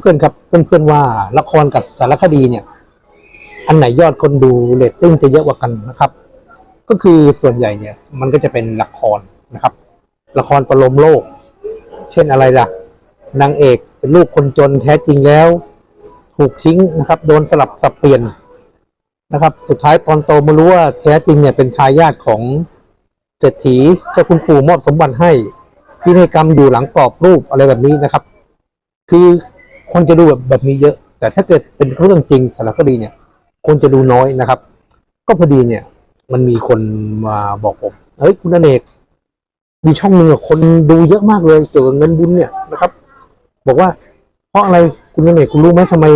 เพื่อนๆครับเพื่อนๆว่าละครกับสารคดีเนี่ย อันไหนยอดคนดูเรตติ้งจะเยอะกว่ากันนะครับ ก็คือส่วนใหญ่เนี่ยมันก็จะเป็นละครนะครับ ละครประโลมโลก เช่นอะไรล่ะนางเอกเป็นลูกคนจนแท้จริงแล้ว ถูกทิ้งนะครับ โดนสลับสับเปลี่ยนนะครับ สุดท้ายตอนโตมารู้ว่าแท้จริงเนี่ยเป็นทายาทของเศรษฐีเจ้าคุณปู่มอบสมบัติให้พินัยกรรมอยู่หลังกรอบรูปอะไรแบบนี้นะครับ คือ คนจะดูแบบแบบนี้เยอะ แต่ถ้าเกิดเป็นเรื่องจริงสารคดีเนี่ย คนจะดูน้อยนะครับ ก็พอดีเนี่ย มันมีคนมาบอกผมเฮ้ยคุณอเนกมีช่องหนึ่งคนดูเยอะมากเลยเกี่ยวกับเงินบุญเนี่ยนะครับ บอกว่า เพราะอะไรคุณอเนกคุณรู้ไหมทำไม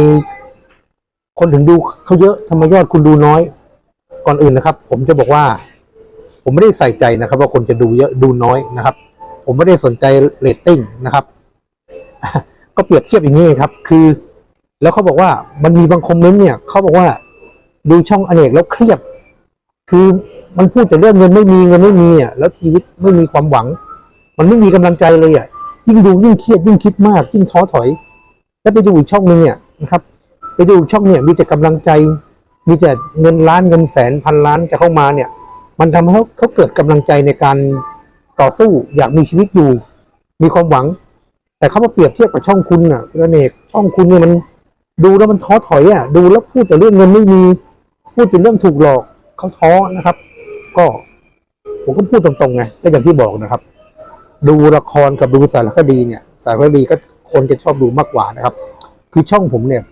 คนถึงดูเขาเยอะทำไมยอดคุณดูน้อย ก่อนอื่นนะครับ ผมจะบอกว่า ผมไม่ได้ใส่ใจนะครับ ว่าคนจะดูเยอะดูน้อยนะครับ ผมไม่ได้สนใจเรตติ้งนะครับ ก็เปรียบเทียบอย่างนี้ครับ คือ แล้วเขาบอกว่ามันมีบางคอมเมนต์เนี่ยเขาบอกว่าดูช่องอเนกแล้วเครียด คือมันพูดแต่เรื่องเงินไม่มีเงินไม่มีอะแล้วชีวิตไม่มีความหวัง มันไม่มีกำลังใจเลยอะยิ่งดูยิ่งเครียดยิ่งคิดมากยิ่งท้อถอย แล้วไปดูอีกช่องหนึ่งเนี่ยนะครับ ไปดูช่องเนี่ยมีแต่กำลังใจ มีแต่เงินล้านเงินแสนพันล้านจะเข้ามาเนี่ย มันทำให้เขาเขาเกิดกำลังใจในการต่อสู้อยากมีชีวิตอยู่ มีความหวัง แต่เขามาเปรียบเทียบกับช่องคุณอะคุณอเนกช่องคุณเนี่ยมัน ดูแล้วมันท้อถอยอะ ดูแล้วพูดแต่เรื่องเงินไม่มี พูดแต่เรื่องถูกหลอกเขาท้อนะครับ ก็ผมก็พูดตรงๆไงก็อย่างที่บอกนะครับ ดูละครกับดูสารคดีเนี่ย สารคดีก็คนจะชอบดูมากกว่านะครับ คือช่องผมเนี่ย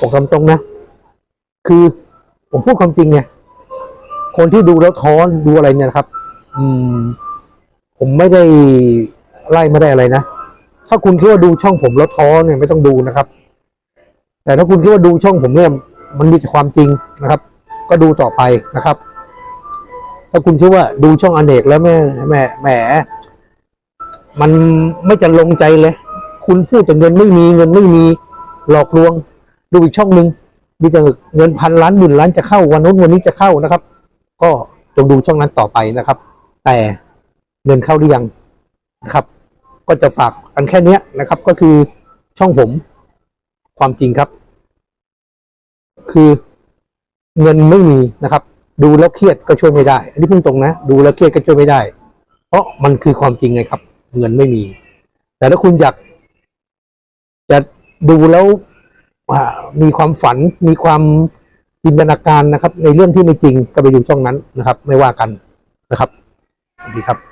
บอกตามตรงนะ คือผมพูดความจริงไงคนที่ดูแล้วท้อดูอะไรเนี่ยครับ อืม ผมไม่ได้ไล่ไม่ได้อะไรนะ ถ้าคุณคิดว่าดูช่องผมแล้วท้อเนี่ยไม่ต้องดูนะครับ แต่ถ้าคุณคิดว่าดูช่องผมเนี่ยมันมีแต่ความจริงนะครับ ก็ดูต่อไปนะครับ ถ้าคุณคิดว่าดูช่องอเนกแล้วแม่แหมแหมมันไม่จะลงใจเลย คุณพูดแต่เงินไม่มีเงินไม่มีหลอกลวง ดูอีกช่องหนึ่งมีแต่เงินพันล้านหมื่นล้านจะเข้าวันนู้นวันนี้จะเข้านะครับ ก็จงดูช่องนั้นต่อไปนะครับ แต่เงินเข้าหรือยังนะครับ ก็จะฝากกันแค่นี้นะครับ ก็คือช่องผมความจริงครับ คือเงินไม่มีนะครับ ดูแล้วเครียดก็ช่วยไม่ได้ อันนี้พูดตรงนะ ดูแล้วเครียดก็ช่วยไม่ได้ เพราะมันคือความจริงไงครับ เงินไม่มี แต่ถ้าคุณอยากจะดูแล้วมีความฝันมีความจินตนาการนะครับ ในเรื่องที่ไม่จริงก็ไปดูช่องนั้นนะครับ ไม่ว่ากันนะครับดีครับ